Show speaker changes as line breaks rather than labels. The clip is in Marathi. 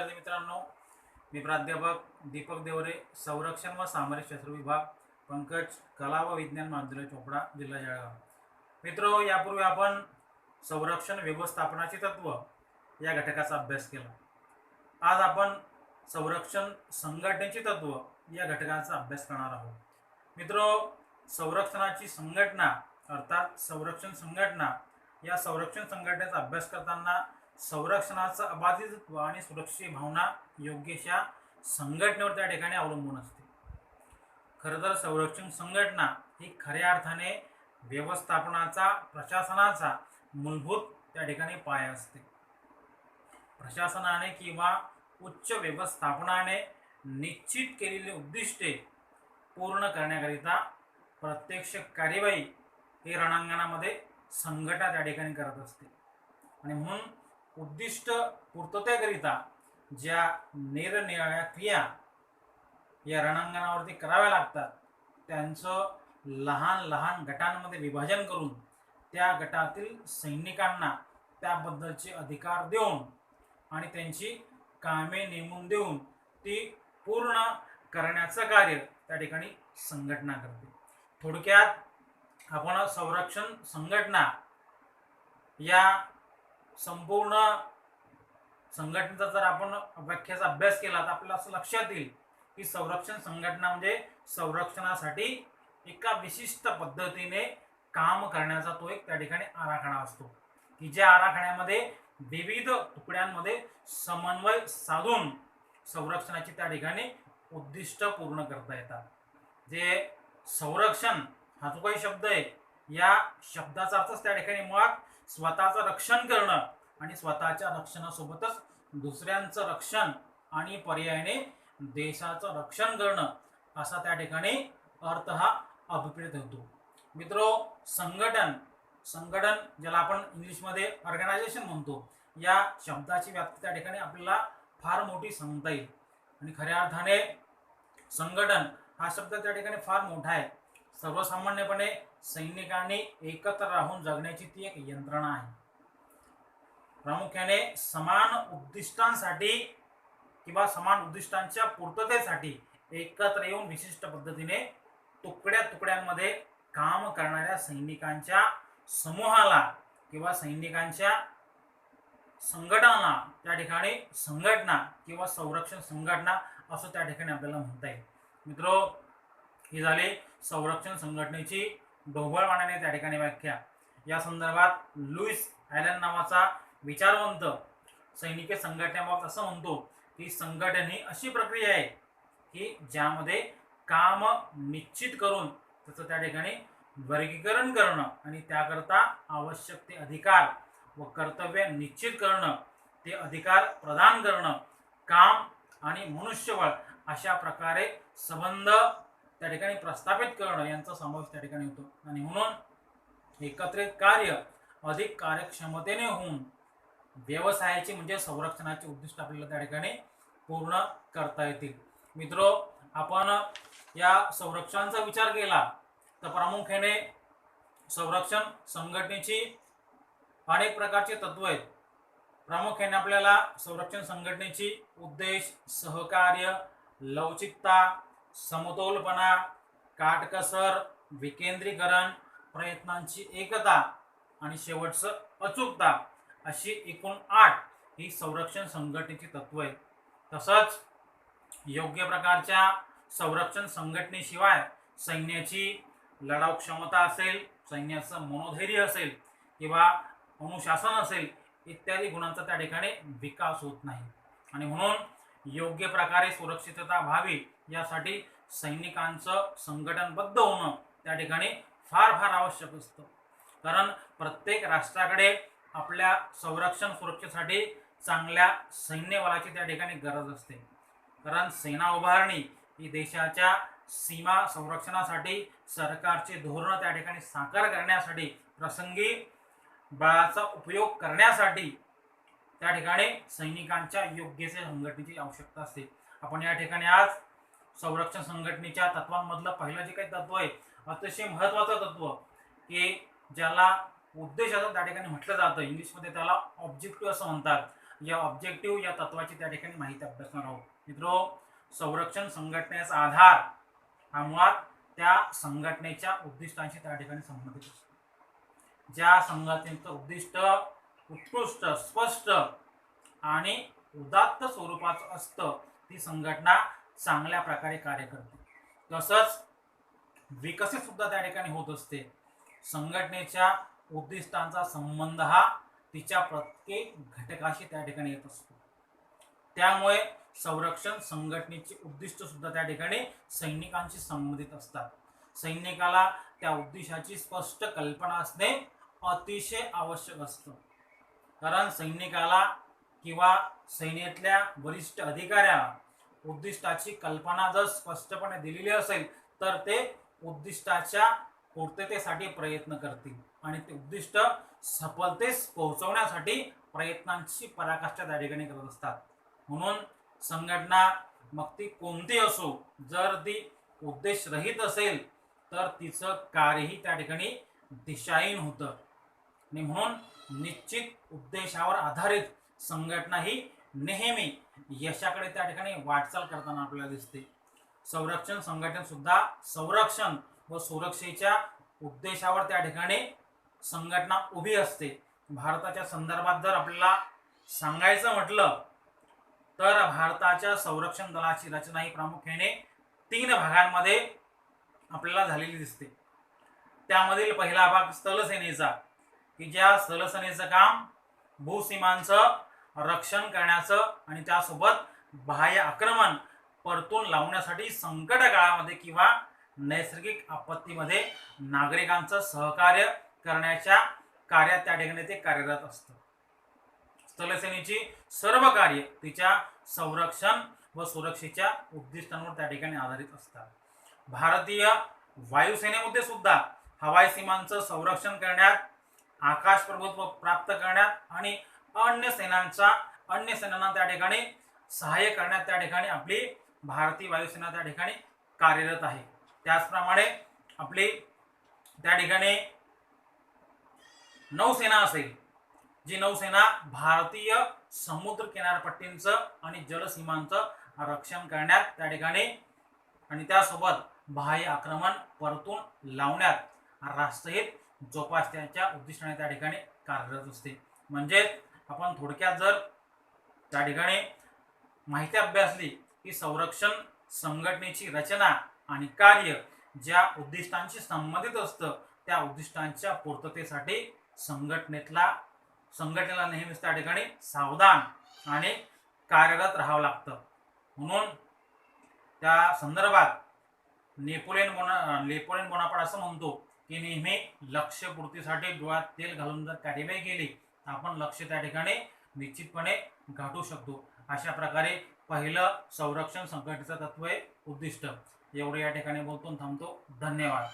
विद्यार्थी मित्रांनो मी प्राध्यापक दीपक देवरे संरक्षण व सामरिक शास्त्र विभाग पंकज कला व विज्ञान महाविद्यालय चोपडा जिल्हा जळगाव. मित्र यापूर्वी आपण संरक्षण व्यवस्थापनाचे तत्व या घटकाचा अभ्यास केला. आज आपण संरक्षण संघटनेचे तत्व या घटकाचा अभ्यास करणार आहोत. मित्र संरक्षणाची संघटना अर्थात संरक्षण संघटना या संरक्षण संघटनेचा अभ्यास करताना संरक्षणाचं अबाधितत्व आणि सुरक्षित भावना योग्यशा संघटनेवर त्या ठिकाणी अवलंबून असते. खरं तर संरक्षण संघटना ही खऱ्या अर्थाने व्यवस्थापनाचा प्रशासनाचा मूलभूत त्या ठिकाणी पाया असते. प्रशासनाने किंवा उच्च व्यवस्थापनाने निश्चित केलेली उद्दिष्टे पूर्ण करण्याकरिता प्रत्यक्ष कार्यवाही हे रणांगणामध्ये संघटना त्या ठिकाणी करत असते. आणि म्हणून उद्दिष्ट पूर्ततेकरिता ज्या निरनिराळ्या क्रिया या रणांगणावरती कराव्या लागतात त्यांचं लहान लहान गटांमध्ये विभाजन करून त्या गटातील सैनिकांना त्याबद्दलचे अधिकार देऊन आणि त्यांची कामे नेमून देऊन ती पूर्ण करण्याचं कार्य त्या ठिकाणी संघटना करते. थोडक्यात आपण संरक्षण संघटना या संपूर्ण संघटनेचा जर आपण व्याख्याचा अभ्यास केला तर आपल्याला असं लक्षात येईल की संरक्षण संघटना म्हणजे संरक्षणासाठी एका विशिष्ट पद्धतीने काम करण्याचा तो एक त्या ठिकाणी आराखडा असतो. की ज्या आराखड्यामध्ये विविध तुकड्यांमध्ये समन्वय साधून संरक्षणाची त्या ठिकाणी उद्दिष्ट पूर्ण करता येतात. जे संरक्षण हा जो काही शब्द आहे या शब्दाचा अर्थच त्या ठिकाणी मुळात स्वतःचं रक्षण करणं आणि स्वतःच्या रक्षणासोबतच दुसऱ्यांचं रक्षण आणि पर्यायाने देशाचं रक्षण करणं असा त्या ठिकाणी अर्थ हा अभिप्रेत होतो. मित्रो संघटन संघटन ज्याला आपण इंग्लिशमध्ये ऑर्गनायझेशन म्हणतो या शब्दाची व्याप्ती त्या ठिकाणी आपल्याला फार मोठी सांगता येईल. आणि खऱ्या अर्थाने संघटन हा शब्द त्या ठिकाणी फार मोठा आहे. सर्वसामान्यपणे सैनिकांनी एकत्र राहून जगण्याची ती एक यंत्रणा आहे. प्रामुख्याने समान उद्दिष्टांसाठी किंवा समान उद्दिष्टांच्या पूर्ततेसाठी एकत्र येऊन विशिष्ट पद्धतीने तुकड्या तुकड्यांमध्ये काम करणाऱ्या सैनिकांच्या समूहाला किंवा सैनिकांच्या संघटनाला त्या ठिकाणी संघटना किंवा संरक्षण संघटना असं त्या ठिकाणी आपल्याला म्हणता येईल. मित्र ही झाली संरक्षण संघटनेची ढोबळमानाने त्या ठिकाणी व्याख्या. या संदर्भात लुईस ॲलन नावाचा विचारवंत सैनिकी संघटनेबाबत असं म्हणतो की संघटन ही अशी प्रक्रिया आहे की ज्यामध्ये काम निश्चित करून त्याचं त्या ठिकाणी वर्गीकरण करणं आणि त्याकरता आवश्यक ते अधिकार व कर्तव्य निश्चित करणं ते अधिकार प्रदान करणं काम आणि मनुष्यबळ अशा प्रकारे संबंध त्या ठिकाणी प्रस्थापित करणं यांचा समावेश त्या ठिकाणी होतो. आणि म्हणून एकत्रित कार्य अधिक कार्यक्षमतेने होऊन व्यवसायाची म्हणजे संरक्षणाचे उद्दिष्ट आपल्याला त्या ठिकाणी पूर्ण करता येतील. मित्रो आपण या संरक्षणाचा विचार केला तर प्रामुख्याने संरक्षण संघटनेची अनेक प्रकारचे तत्व आहेत. प्रामुख्याने आपल्याला संरक्षण संघटनेची उद्देश सहकार्य लवचिकता समतोलपणा काटकसर विकेंद्रीकरण प्रयत्नांची एकता आणि शेवटचं अचूकता अशी एकूण आठ ही संरक्षण संघटनेची तत्व आहेत. तसंच योग्य प्रकारच्या संरक्षण संघटनेशिवाय सैन्याची लढाऊ क्षमता असेल सैन्याचं मनोधैर्य असेल किंवा अनुशासन असेल इत्यादी गुणांचा त्या ठिकाणी विकास होत नाही. आणि म्हणून योग्य प्रकारे सुरक्षितता व्हावी यासाठी सैनिकांचं संघटनबद्ध होणं त्या ठिकाणी फार फार आवश्यक असतं. कारण प्रत्येक राष्ट्राकडे आपल्या संरक्षण सुरक्षेसाठी चांगल्या सैन्यबलाची त्या ठिकाणी गरज असते. कारण सेना उभारणी ही देशाच्या सीमा संरक्षणासाठी सरकारचे धोरण त्या ठिकाणी साकार करण्यासाठी प्रसंगी बळाचा उपयोग करण्यासाठी त्या ठिकाणी सैनिकांच्या योग्यचे संघटनेची आवश्यकता असते. आपण या ठिकाणी आज संरक्षण संघटनेच्या तत्वांमधलं पहिलं जे काही तत्व आहे अतिशय महत्त्वाचं तत्व की ज्याला उद्देश असं त्या ठिकाणी म्हटलं जातं. इंग्लिशमध्ये त्याला ऑब्जेक्टिव्ह असं म्हणतात. या ऑब्जेक्टिव्ह या तत्वाची त्या ठिकाणी माहिती अभ्यासणार आहोत. मित्रो संरक्षण संघटनेचा आधार हा मुळात त्या संघटनेच्या उद्दिष्टांशी त्या ठिकाणी संबंधित असतो. ज्या संघटनेचं उद्दिष्ट उत्कृष्ट स्पष्ट आणि उदात्त स्वरूपाचं असतं ती संघटना चांगल्या प्रकारे कार्य करते. तसंच विकसित सुद्धा त्या ठिकाणी होत असते. संघटनेच्या उद्दिष्टांचा संबंध हा तिच्या प्रत्येक घटकाशी त्या ठिकाणी येत असतो. त्यामुळे संरक्षण संघटनेची उद्दिष्ट सुद्धा त्या ठिकाणी सैनिकांशी संबंधित असतात. सैनिकाला त्या उद्दिष्टाची स्पष्ट कल्पना असणे अतिशय आवश्यक असतं. कारण सैनिकाला किंवा सैन्यातल्या वरिष्ठ अधिकाऱ्याला उद्दिष्टाची कल्पना जर स्पष्टपणे दिलेली असेल तर ते उद्दिष्टाच्या पूर्ततेसाठी प्रयत्न करतील. आणि ते उद्दिष्ट सफलतेस पोहोचवण्यासाठी प्रयत्नांची पराकाष्ठा त्या ठिकाणी करत असतात. म्हणून संघटना मग ती कोणती असो जर ती उद्देशरहित असेल तर तिचं कार्यही त्या ठिकाणी दिशाहीन होतं. आणि म्हणून निश्चित उद्देशावर आधारित संघटना ही नेहमी यशाकडे त्या ठिकाणी वाटचाल करताना आपल्याला दिसते. संरक्षण संघटन सुद्धा संरक्षण व सुरक्षेच्या उद्देशावर त्या ठिकाणी संघटना उभी असते. भारताच्या संदर्भात जर आपल्याला सांगायचं म्हटलं तर भारताच्या संरक्षण दलाची रचना ही प्रामुख्याने तीन भागांमध्ये आपल्याला झालेली दिसते. त्यामधील पहिला भाग स्थलसेनेचा की ज्या स्थलसेनेचं काम भूसीमांचं रक्षण करण्याचं आणि त्यासोबत बाह्य आक्रमण परतून लावण्यासाठी संकट काळामध्ये किंवा नैसर्गिक आपत्तीमध्ये नागरिकांचं सहकार्य करण्याच्या कार्यात त्या ठिकाणी ते कार्यरत असतं. स्थलसेनेची सर्व कार्य तिच्या संरक्षण व सुरक्षेच्या उद्दिष्टांवर त्या ठिकाणी आधारित असतात. भारतीय वायुसेनेमध्ये सुद्धा हवाई सीमांचं संरक्षण करण्यात आकाश प्रभुत्व प्राप्त करण्यात आणि अन्य सेनांचा अन्य सेनांना त्या ठिकाणी सहाय्य करण्यात त्या ठिकाणी आपली भारतीय वायुसेना त्या ठिकाणी कार्यरत आहे. त्याचप्रमाणे आपली त्या ठिकाणी नौसेना असेल जी नौसेना भारतीय समुद्र किनारपट्टींचं आणि जलसीमांचं रक्षण करण्यात त्या ठिकाणी आणि त्यासोबत बाह्य आक्रमण परतून लावण्यात राष्ट्रहित जोपासण्याच्या उद्दिष्टाने त्या ठिकाणी कार्यरत असते. म्हणजे आपण थोडक्यात जर त्या ठिकाणी माहिती अभ्यासली की संरक्षण संघटनेची रचना आणि कार्य ज्या उद्दिष्टांशी संबंधित असतं त्या उद्दिष्टांच्या पूर्ततेसाठी संघटनेतला संघटनेला नेहमीच त्या ठिकाणी सावधान आणि कार्यरत राहावं लागतं. म्हणून त्या संदर्भात नेपोलियन बोना नेपोलियन बोनापाट असं म्हणतो की नेहमी लक्ष्यपूर्तीसाठी डोळ्यात तेल घालून जर कार्यवाही केली आपण लक्ष त्या ठिकाणी निश्चितपणे गाठू शकतो. अशा प्रकारे पहिलं संरक्षण संघटनेचं तत्व आहे उद्दिष्ट. एवढं या ठिकाणी बोलतो थांबतो. धन्यवाद.